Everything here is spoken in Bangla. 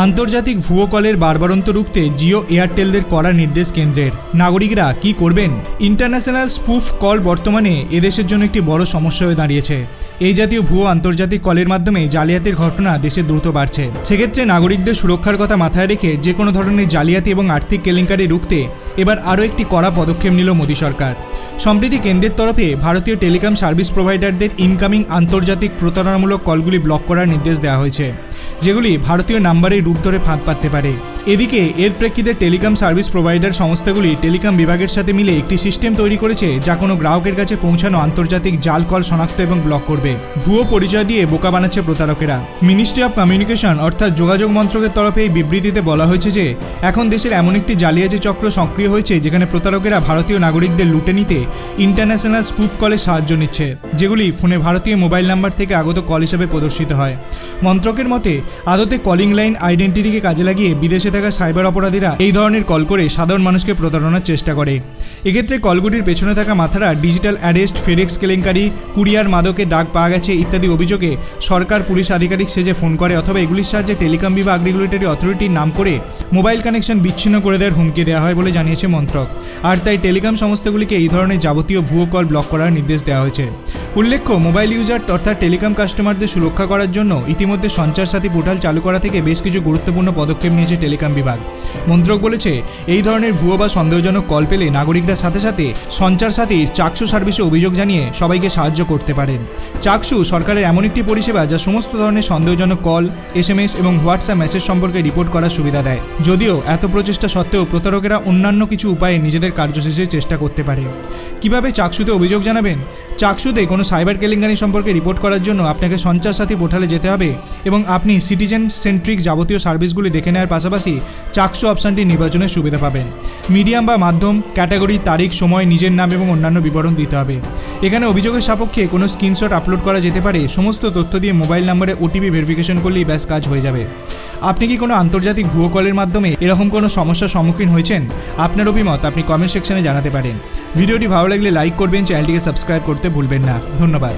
আন্তর্জাতিক ভুয়ো কলের বারবারন্ত রুখতে জিও এয়ারটেলদের কড়া নির্দেশ কেন্দ্রের। নাগরিকরা কি করবেন? ইন্টারন্যাশনাল স্পুফ কল বর্তমানে এদেশের জন্য একটি বড় সমস্যা হয়ে দাঁড়িয়েছে। এই জাতীয় ভুয়ো আন্তর্জাতিক কলের মাধ্যমে জালিয়াতির ঘটনা দেশে দ্রুত বাড়ছে। সেক্ষেত্রে নাগরিকদের সুরক্ষার কথা মাথায় রেখে যে কোনো ধরনের জালিয়াতি এবং আর্থিক কেলেঙ্কারি রুখতে এবার আরও একটি কড়া পদক্ষেপ নিল মোদী সরকার। সম্প্রতি কেন্দ্রের তরফে ভারতীয় টেলিকম সার্ভিস প্রোভাইডারদের ইনকামিং আন্তর্জাতিক প্রতারণামূলক কলগুলি ব্লক করার নির্দেশ দেওয়া হয়েছে। যেগুলি ভারতীয় নাম্বারে রূপ ধরে ফাঁদ পাততে পারে। এদিকে, এর প্রেক্ষিতে টেলিকম সার্ভিস প্রোভাইডার সংস্থাগুলি টেলিকম বিভাগের সাথে মিলে একটি সিস্টেম তৈরি করেছে যা কোনো গ্রাহকের কাছে পৌঁছানো আন্তর্জাতিক জাল কল শনাক্ত এবং ব্লক করবে। ভুয়ো পরিচয় দিয়ে বোকা বানাচ্ছে প্রতারকেরা। মিনিস্ট্রি অফ কমিউনিকেশন অর্থাৎ যোগাযোগ মন্ত্রকের তরফে এই বিবৃতিতে বলা হয়েছে যে, এখন দেশের এমন একটি জালিয়াতি চক্র সক্রিয় হয়েছে যেখানে প্রতারকেরা ভারতীয় নাগরিকদের লুটে নিতে ইন্টারন্যাশনাল স্পুপ কলের সাহায্য নিচ্ছে, যেগুলি ফোনে ভারতীয় মোবাইল নাম্বার থেকে আগত কল হিসাবে প্রদর্শিত হয়। মন্ত্রকের মতে, আদতে কলিং লাইন আইডেন্টিটিকে কাজে লাগিয়ে বিদেশে থাকা সাইবার অপরাধীরা এই ধরনের কল করে সাধারণ মানুষকে প্রতারণার চেষ্টা করে। এক্ষেত্রে কলগুলির পেছনে থাকা মাথারা ডিজিটাল অ্যারেস্ট ফেডেক্স কেলেঙ্কারি, কুরিয়ার মাদকে ডাক পাওয়া গেছে ইত্যাদি অভিযোগে সরকার, পুলিশ আধিকারিক সেজে ফোন করে অথবা এগুলির সাহায্যে টেলিকম বিভাগ রেগুলেটরি অথরিটির নাম করে মোবাইল কানেকশন বিচ্ছিন্ন করে দেওয়ার হুমকি দেওয়া হয় বলে জানিয়েছে মন্ত্রক। আর তাই টেলিকম সংস্থাগুলিকে এই ধরনের যাবতীয় ভুয়ো কল ব্লক করার নির্দেশ দেওয়া হয়েছে। উল্লেখ্য মোবাইল ইউজার অর্থাৎ টেলিকম কাস্টমারদের সুরক্ষা করার জন্য ইতিমধ্যে সঞ্চার সাথী পোর্টাল চালু করা থেকে বেশ কিছু গুরুত্বপূর্ণ পদক্ষেপ নিয়েছে টেলিকম বিভাগ। মন্ত্রক বলেছে, এই ধরনের ভুয়ো বা সন্দেহজনক কল পেলে নাগরিকরা সাথে সাথে সঞ্চার সাথীর চাকসু সার্ভিসে অভিযোগ জানিয়ে সবাইকে সাহায্য করতে পারেন। চাকসু সরকারের এমন একটি পরিষেবা যা সমস্ত ধরনের সন্দেহজনক কল, এসএমএস এবং হোয়াটসঅ্যাপ মেসেজ সম্পর্কে রিপোর্ট করার সুবিধা দেয়। যদিও এত প্রচেষ্টা সত্ত্বেও প্রতারকেরা অন্যান্য কিছু উপায়ে নিজেদের কার্যসূচির চেষ্টা করতে পারে। কীভাবে চাকসুতে অভিযোগ জানাবেন? চাকসুতে কোনো সাইবার কেলেঙ্কারি সম্পর্কে রিপোর্ট করার জন্য আপনাকে সঞ্চার সাথী পোর্টালে যেতে হবে এবং আপনি সিটিজেন সেন্ট্রিক যাবতীয় সার্ভিসগুলি দেখে নেওয়ার পাশাপাশি চাকসু অপশানটি নির্বাচনের সুবিধা পাবেন। মিডিয়াম বা মাধ্যম, ক্যাটাগরি, তারিখ, সময়, নিজের নাম এবং অন্যান্য বিবরণ দিতে হবে। এখানে অভিযোগের সাপেক্ষে কোনো স্ক্রিনশট আপলোড করা যেতে পারে। সমস্ত তথ্য দিয়ে মোবাইল নাম্বারে ওটিপি ভেরিফিকেশন করলেই ব্যাস কাজ হয়ে যাবে। আপনি কি কোনো আন্তর্জাতিক ভুয়ো কলের মাধ্যমে এরকম কোনো সমস্যার সম্মুখীন হয়েছেন? আপনার অভিমত আপনি কমেন্ট সেকশনে জানাতে পারেন। ভিডিওটি ভালো লাগলে লাইক করবেন চ্যানেলটিকে সাবস্ক্রাইব করতে ভুলবেন না। ধন্যবাদ।